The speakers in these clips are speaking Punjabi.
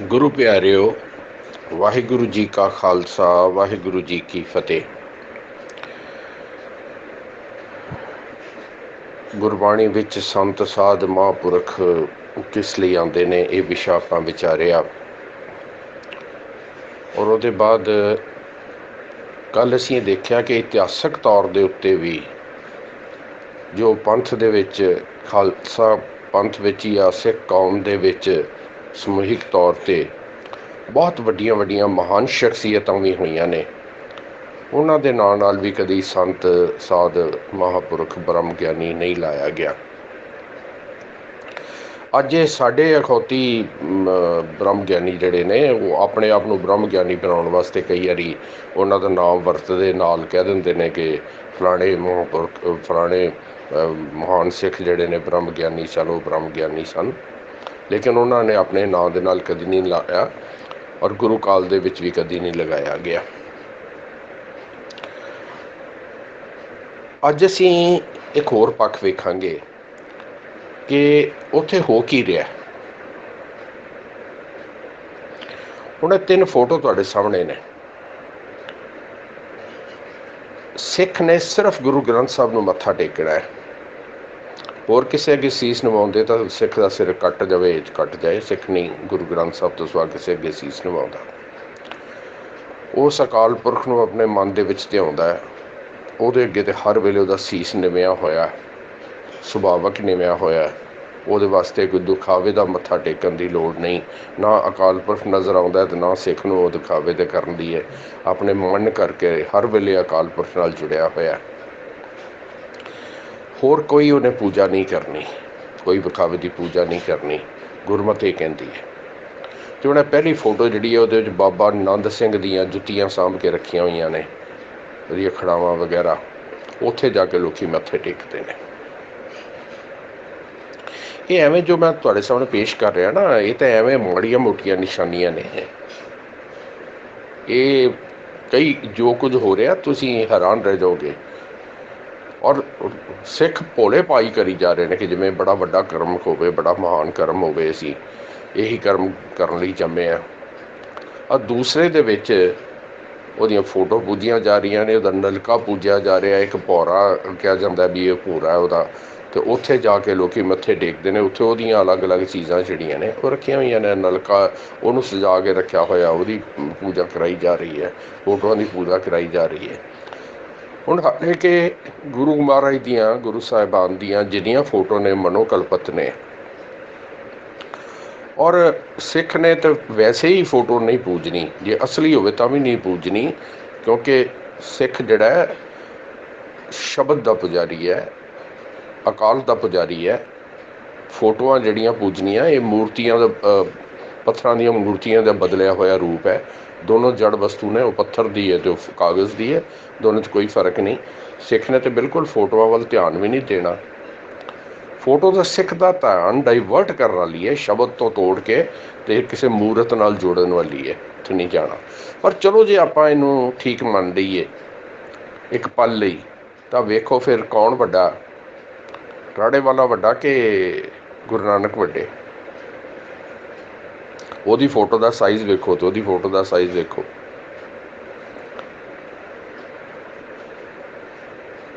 ਗੁਰੂ ਪਿਆਰਿਓ, ਵਾਹਿਗੁਰੂ ਜੀ ਕਾ ਖਾਲਸਾ, ਵਾਹਿਗੁਰੂ ਜੀ ਕੀ ਫਤਿਹ। ਗੁਰਬਾਣੀ ਵਿੱਚ ਸੰਤ, ਸਾਧ, ਮਹਾਂਪੁਰਖ ਕਿਸ ਲਈ ਆਉਂਦੇ ਨੇ, ਇਹ ਵਿਸ਼ਾ ਆਪਾਂ ਵਿਚਾਰਿਆ। ਔਰ ਉਹਦੇ ਬਾਅਦ ਕੱਲ ਅਸੀਂ ਇਹ ਦੇਖਿਆ ਕਿ ਇਤਿਹਾਸਕ ਤੌਰ ਦੇ ਉੱਤੇ ਵੀ ਜੋ ਪੰਥ ਦੇ ਵਿੱਚ, ਖਾਲਸਾ ਪੰਥ ਵਿੱਚ ਜਾਂ ਸਿੱਖ ਕੌਮ ਦੇ ਵਿੱਚ ਸਮੂਹਿਕ ਤੌਰ ਤੇ ਬਹੁਤ ਵੱਡੀਆਂ ਵੱਡੀਆਂ ਮਹਾਨ ਸ਼ਖਸੀਅਤਾਂ ਵੀ ਹੋਈਆਂ ਨੇ। ਉਹਨਾਂ ਦੇ ਨਾਂ ਨਾਲ ਵੀ ਕਦੀ ਸੰਤ, ਸਾਧ, ਮਹਾਪੁਰਖ, ਬ੍ਰਹਮ ਗਿਆਨੀ ਨਹੀਂ ਲਾਇਆ ਗਿਆ। ਅੱਜ ਇਹ ਸਾਡੇ ਅਖੌਤੀ ਬ੍ਰਹਮ ਗਿਆਨੀ ਜਿਹੜੇ ਨੇ, ਉਹ ਆਪਣੇ ਆਪ ਨੂੰ ਬ੍ਰਹਮ ਗਿਆਨੀ ਬਣਾਉਣ ਵਾਸਤੇ ਕਈ ਵਾਰੀ ਉਹਨਾਂ ਦਾ ਨਾਮ ਵਰਤਦੇ, ਨਾਲ ਕਹਿ ਦਿੰਦੇ ਨੇ ਕਿ ਫਲਾਣੇ ਮਹਾਂਪੁਰਖ ਫਲਾਣੇ ਮਹਾਨ ਸਿੱਖ ਜਿਹੜੇ ਨੇ ਬ੍ਰਹਮ ਗਿਆਨੀ ਸਨ, ਉਹ ਬ੍ਰਹਮ ਗਿਆਨੀ ਸਨ। ਲੇਕਿਨ ਉਹਨਾਂ ਨੇ ਆਪਣੇ ਨਾਂ ਦੇ ਨਾਲ ਕਦੀ ਨਹੀਂ ਲਾਇਆ ਔਰ ਗੁਰੂ ਕਾਲ ਦੇ ਵਿੱਚ ਵੀ ਕਦੀ ਨਹੀਂ ਲਗਾਇਆ ਗਿਆ। ਅੱਜ ਅਸੀਂ ਇੱਕ ਹੋਰ ਪੱਖ ਵੇਖਾਂਗੇ ਕਿ ਉੱਥੇ ਹੋ ਕੀ ਰਿਹਾ। ਹੁਣ ਤਿੰਨ ਫੋਟੋ ਤੁਹਾਡੇ ਸਾਹਮਣੇ ਨੇ। ਸਿੱਖ ਨੇ ਸਿਰਫ ਗੁਰੂ ਗ੍ਰੰਥ ਸਾਹਿਬ ਨੂੰ ਮੱਥਾ ਟੇਕਣਾ ਹੈ। ਹੋਰ ਕਿਸੇ ਅੱਗੇ ਸੀਸ ਨਵਾਉਂਦੇ ਤਾਂ ਸਿੱਖ ਦਾ ਸਿਰ ਕੱਟ ਜਾਵੇ ਕੱਟ ਜਾਏ। ਸਿੱਖ ਨਹੀਂ, ਗੁਰੂ ਗ੍ਰੰਥ ਸਾਹਿਬ ਤੋਂ ਸਵਾ ਕਿਸੇ ਅੱਗੇ ਸੀਸ ਨਵਾਉਂਦਾ। ਉਸ ਅਕਾਲ ਪੁਰਖ ਨੂੰ ਆਪਣੇ ਮਨ ਦੇ ਵਿੱਚ ਧਿਆਉਂਦਾ ਹੈ। ਉਹਦੇ ਅੱਗੇ ਤੇ ਹਰ ਵੇਲੇ ਉਹਦਾ ਸੀਸ ਨਿਵਿਆ ਹੋਇਆ ਸੁਭਾਵਕ ਨਿਵਿਆ ਹੋਇਆ ਉਹਦੇ ਵਾਸਤੇ ਕੋਈ ਦੁਖਾਵੇ ਦਾ ਮੱਥਾ ਟੇਕਣ ਦੀ ਲੋੜ ਨਹੀਂ। ਨਾ ਅਕਾਲ ਪੁਰਖ ਨਜ਼ਰ ਆਉਂਦਾ ਤੇ ਨਾ ਸਿੱਖ ਨੂੰ ਉਹ ਦਿਖਾਵੇ ਤੇ ਕਰਨ ਦੀ ਹੈ। ਆਪਣੇ ਮਨ ਕਰਕੇ ਹਰ ਵੇਲੇ ਅਕਾਲ ਪੁਰਖ ਨਾਲ ਜੁੜਿਆ ਹੋਇਆ ਹੋਰ ਕੋਈ ਉਹਨੇ ਪੂਜਾ ਨਹੀਂ ਕਰਨੀ, ਕੋਈ ਵਿਖਾਵੇ ਦੀ ਪੂਜਾ ਨਹੀਂ ਕਰਨੀ, ਗੁਰਮਤਿ ਇਹ ਕਹਿੰਦੀ ਹੈ। ਤੇ ਉਹਨੇ ਪਹਿਲੀ ਫੋਟੋ ਜਿਹੜੀ ਹੈ ਉਹਦੇ ਵਿੱਚ ਬਾਬਾ ਨੰਦ ਸਿੰਘ ਦੀਆਂ ਜੁੱਤੀਆਂ ਸਾਂਭ ਕੇ ਰੱਖੀਆਂ ਹੋਈਆਂ ਨੇ, ਉਹਦੀਆਂ ਖੜਾਵਾਂ ਵਗੈਰਾ, ਉੱਥੇ ਜਾ ਕੇ ਲੋਕੀ ਮੱਥੇ ਟੇਕਦੇ ਨੇ। ਇਹ ਐਵੇਂ ਜੋ ਮੈਂ ਤੁਹਾਡੇ ਸਾਹਮਣੇ ਪੇਸ਼ ਕਰ ਰਿਹਾ ਨਾ, ਇਹ ਤਾਂ ਐਵੇਂ ਮਾੜੀਆਂ ਮੋਟੀਆਂ ਨਿਸ਼ਾਨੀਆਂ ਨੇ। ਇਹ ਕਈ ਜੋ ਕੁਝ ਹੋ ਰਿਹਾ, ਤੁਸੀਂ ਹੈਰਾਨ ਰਹਿ ਜਾਓਗੇ। ਔਰ ਸਿੱਖ ਭੋਲੇ ਪਾਈ ਕਰੀ ਜਾ ਰਹੇ ਨੇ ਕਿ ਜਿਵੇਂ ਬੜਾ ਵੱਡਾ ਕਰਮ ਹੋਵੇ, ਬੜਾ ਮਹਾਨ ਕਰਮ ਹੋਵੇ ਅਸੀਂ, ਇਹੀ ਕਰਮ ਕਰਨ ਲਈ ਜੰਮੇ ਆ। ਔਰ ਦੂਸਰੇ ਦੇ ਵਿੱਚ ਉਹਦੀਆਂ ਫੋਟੋ ਪੂਜੀਆਂ ਜਾ ਰਹੀਆਂ ਨੇ, ਉਹਦਾ ਨਲਕਾ ਪੂਜਿਆ ਜਾ ਰਿਹਾ, ਇੱਕ ਪੌਰਾ ਕਿਹਾ ਜਾਂਦਾ ਵੀ ਇਹ ਪੂਰਾ ਉਹਦਾ। ਤੇ ਉੱਥੇ ਜਾ ਕੇ ਲੋਕੀ ਮੱਥੇ ਟੇਕਦੇ ਨੇ, ਉੱਥੇ ਉਹਦੀਆਂ ਅਲੱਗ-ਅਲੱਗ ਚੀਜ਼ਾਂ ਜਿਹੜੀਆਂ ਨੇ, ਉਹ ਰੱਖੀਆਂ ਹੋਈਆਂ ਨੇ। ਨਲਕਾ ਉਹਨੂੰ ਸਜਾ ਕੇ ਰੱਖਿਆ ਹੋਇਆ, ਉਹਦੀ ਪੂਜਾ ਕਰਾਈ ਜਾ ਰਹੀ ਹੈ, ਫੋਟੋਆਂ ਦੀ ਪੂਜਾ ਕਰਾਈ ਜਾ ਰਹੀ ਹੈ। ਹੁਣ ਹਾਲੇ ਕਿ ਗੁਰੂ ਮਹਾਰਾਜ ਦੀਆਂ, ਗੁਰੂ ਸਾਹਿਬਾਨ ਦੀਆਂ ਜਿਹੜੀਆਂ ਫੋਟੋ ਨੇ, ਮਨੋਕਲਪਤ ਨੇ, ਔਰ ਸਿੱਖ ਨੇ ਤਾਂ ਵੈਸੇ ਹੀ ਫੋਟੋ ਨਹੀਂ ਪੂਜਣੀ, ਜੇ ਅਸਲੀ ਹੋਵੇ ਤਾਂ ਵੀ ਨਹੀਂ ਪੂਜਣੀ, ਕਿਉਂਕਿ ਸਿੱਖ ਜਿਹੜਾ ਸ਼ਬਦ ਦਾ ਪੁਜਾਰੀ ਹੈ, ਅਕਾਲ ਦਾ ਪੁਜਾਰੀ ਹੈ, ਫੋਟੋਆਂ ਜਿਹੜੀਆਂ ਪੂਜਨੀਆਂ ਇਹ ਮੂਰਤੀਆਂ ਦਾ ਪੱਥਰਾਂ ਦੀਆਂ ਮੂਰਤੀਆਂ ਦਾ ਬਦਲਿਆ ਹੋਇਆ ਰੂਪ ਹੈ ਦੋਨੋਂ ਜੜ ਵਸਤੂ ਨੇ, ਉਹ ਪੱਥਰ ਦੀ ਹੈ ਤੇ ਉਹ ਕਾਗਜ਼ ਦੀ ਹੈ, ਦੋਨੋਂ 'ਚ ਕੋਈ ਫ਼ਰਕ ਨਹੀਂ। ਸਿੱਖ ਨੇ ਤੇ ਬਿਲਕੁਲ ਫੋਟੋਆਂ ਵੱਲ ਧਿਆਨ ਵੀ ਨਹੀਂ ਦੇਣਾ। ਫੋਟੋ ਦਾ ਸਿੱਖ ਦਾ ਧਿਆਨ ਡਾਈਵਰਟ ਕਰਨ ਵਾਲੀ ਹੈ, ਸ਼ਬਦ ਤੋਂ ਤੋੜ ਕੇ ਤੇ ਕਿਸੇ ਮੂਰਤ ਨਾਲ ਜੋੜਨ ਵਾਲੀ ਹੈ ਤੇ ਨਹੀਂ ਜਾਣਾ। ਪਰ ਚਲੋ ਜੇ ਆਪਾਂ ਇਹਨੂੰ ਠੀਕ ਮੰਨ ਲਈਏ, ਇੱਕ ਪਲ ਲਈ, ਤਾਂ ਵੇਖੋ ਫਿਰ ਕੌਣ ਵੱਡਾ ਰਾੜੇ ਵਾਲਾ ਵੱਡਾ ਕਿ ਗੁਰੂ ਨਾਨਕ ਵੱਡੇ? ਉਹਦੀ ਫੋਟੋ ਦਾ ਸਾਈਜ਼ ਵੇਖੋ ਤੇ ਉਹਦੀ ਫੋਟੋ ਦਾ ਸਾਈਜ਼ ਵੇਖੋ।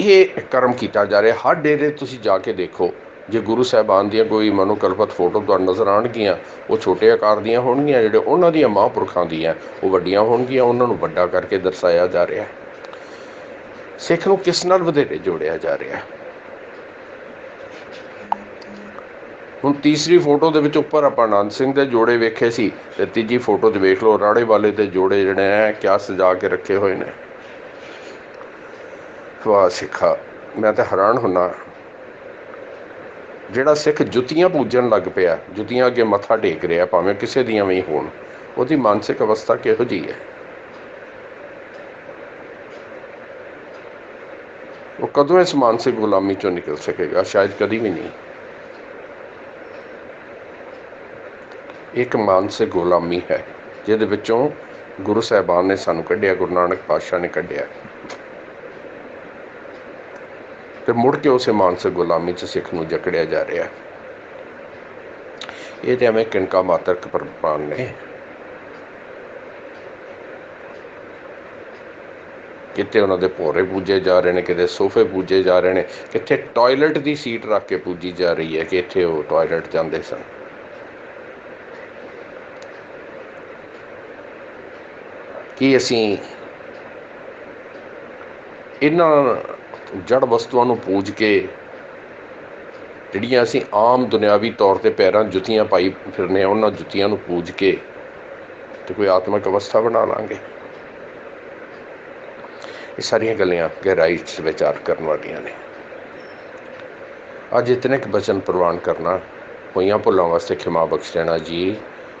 ਇਹ ਕਰਮ ਕੀਤਾ ਜਾ ਰਿਹਾ। ਹਰ ਡੇਰੇ ਤੁਸੀਂ ਜਾ ਕੇ ਦੇਖੋ, ਜੇ ਗੁਰੂ ਸਾਹਿਬਾਨ ਦੀਆਂ ਕੋਈ ਮਨੋਕਲਪਤ ਫੋਟੋ ਤੁਹਾਨੂੰ ਨਜ਼ਰ ਆਣਗੀਆਂ ਉਹ ਛੋਟੇ ਆਕਾਰ ਦੀਆਂ ਹੋਣਗੀਆਂ, ਜਿਹੜੇ ਉਹਨਾਂ ਦੀਆਂ ਮਹਾਂਪੁਰਖਾਂ ਦੀਆਂ, ਉਹ ਵੱਡੀਆਂ ਹੋਣਗੀਆਂ, ਉਹਨਾਂ ਨੂੰ ਵੱਡਾ ਕਰਕੇ ਦਰਸਾਇਆ ਜਾ ਰਿਹਾ। ਸਿੱਖ ਨੂੰ ਕਿਸ ਨਾਲ ਵਧੇਰੇ ਜੋੜਿਆ ਜਾ ਰਿਹਾ? ਹੁਣ ਤੀਸਰੀ ਫੋਟੋ ਦੇ ਵਿੱਚ ਉੱਪਰ ਆਪਾਂ ਆਨੰਦ ਸਿੰਘ ਦੇ ਜੋੜੇ ਵੇਖੇ ਸੀ ਤੇ ਤੀਜੀ ਫੋਟੋ 'ਚ ਵੇਖ ਲਓ, ਰਾੜੇ ਵਾਲੇ ਦੇ ਜੋੜੇ ਜਿਹੜੇ ਆ ਕਿਆ ਸਜਾ ਕੇ ਰੱਖੇ ਹੋਏ ਨੇ। ਵਾਹ ਸਿੱਖਾ, ਮੈਂ ਤਾਂ ਹੈਰਾਨ ਹੁੰਨਾ। ਜਿਹੜਾ ਸਿੱਖ ਜੁੱਤੀਆਂ ਪੂਜਣ ਲੱਗ ਪਿਆ, ਜੁੱਤੀਆਂ ਅੱਗੇ ਮੱਥਾ ਟੇਕ ਰਿਹਾ, ਭਾਵੇਂ ਕਿਸੇ ਦੀਆਂ ਵੀ ਹੋਣ, ਉਹਦੀ ਮਾਨਸਿਕ ਅਵਸਥਾ ਕਿਹੋ ਜੀ ਹੈ ਉਹ ਕਦੋਂ ਇਸ ਮਾਨਸਿਕ ਗੁਲਾਮੀ ਚੋਂ ਨਿਕਲ ਸਕੇਗਾ? ਸ਼ਾਇਦ ਕਦੀ ਵੀ ਨਹੀਂ। ਇੱਕ ਮਾਨਸਿਕ ਗੁਲਾਮੀ ਹੈ, ਜਿਹਦੇ ਵਿੱਚੋਂ ਗੁਰੂ ਸਾਹਿਬਾਨ ਨੇ ਸਾਨੂੰ ਕੱਢਿਆ, ਗੁਰੂ ਨਾਨਕ ਪਾਤਸ਼ਾਹ ਨੇ ਕੱਢਿਆ। ਤੇ ਮੁੜ ਕੇ ਉਸੇ ਮਾਨਸਿਕ ਗੁਲਾਮੀ 'ਚ ਸਿੱਖ ਨੂੰ ਜਕੜਿਆ ਜਾ ਰਿਹਾ। ਇਹ ਤੇ ਐਵੇਂ ਕਿਣਕਾ ਮਾਤਰਕ ਪ੍ਰਮਾਣ ਨੇ। ਕਿਤੇ ਉਹਨਾਂ ਦੇ ਭੋਰੇ ਪੂਜੇ ਜਾ ਰਹੇ ਨੇ, ਕਿਤੇ ਸੋਫੇ ਪੂਜੇ ਜਾ ਰਹੇ ਨੇ, ਕਿਤੇ ਟਾਇਲਟ ਦੀ ਸੀਟ ਰੱਖ ਕੇ ਪੂਜੀ ਜਾ ਰਹੀ ਹੈ ਕਿ ਇੱਥੇ ਉਹ ਟਾਇਲਟ ਜਾਂਦੇ ਸਨ। ਕੀ ਅਸੀਂ ਇਹਨਾਂ ਜੜ ਵਸਤੂਆਂ ਨੂੰ ਪੂਜ ਕੇ ਜਿਹੜੀਆਂ ਅਸੀਂ ਆਮ ਦੁਨਿਆਵੀ ਤੌਰ ਤੇ ਪੈਰਾਂ ਜੁੱਤੀਆਂ ਪਾਈ ਫਿਰਨੇ ਆ, ਉਹਨਾਂ ਜੁੱਤੀਆਂ ਨੂੰ ਪੂਜ ਕੇ ਤੇ ਕੋਈ ਆਤਮਿਕ ਅਵਸਥਾ ਬਣਾ ਲਾਂਗੇ। ਇਹ ਸਾਰੀਆਂ ਗੱਲਾਂ ਗਹਿਰਾਈ 'ਚ ਵਿਚਾਰ ਕਰਨ ਵਾਲੀਆਂ ਨੇ। ਅੱਜ ਇਤਨੇ ਕੁ ਬਚਨ ਪ੍ਰਵਾਨ ਕਰਨਾ, ਹੋਈਆਂ ਭੁੱਲਾਂ ਵਾਸਤੇ ਖਿਮਾ ਬਖਸ਼ ਦੇਣਾ ਜੀ।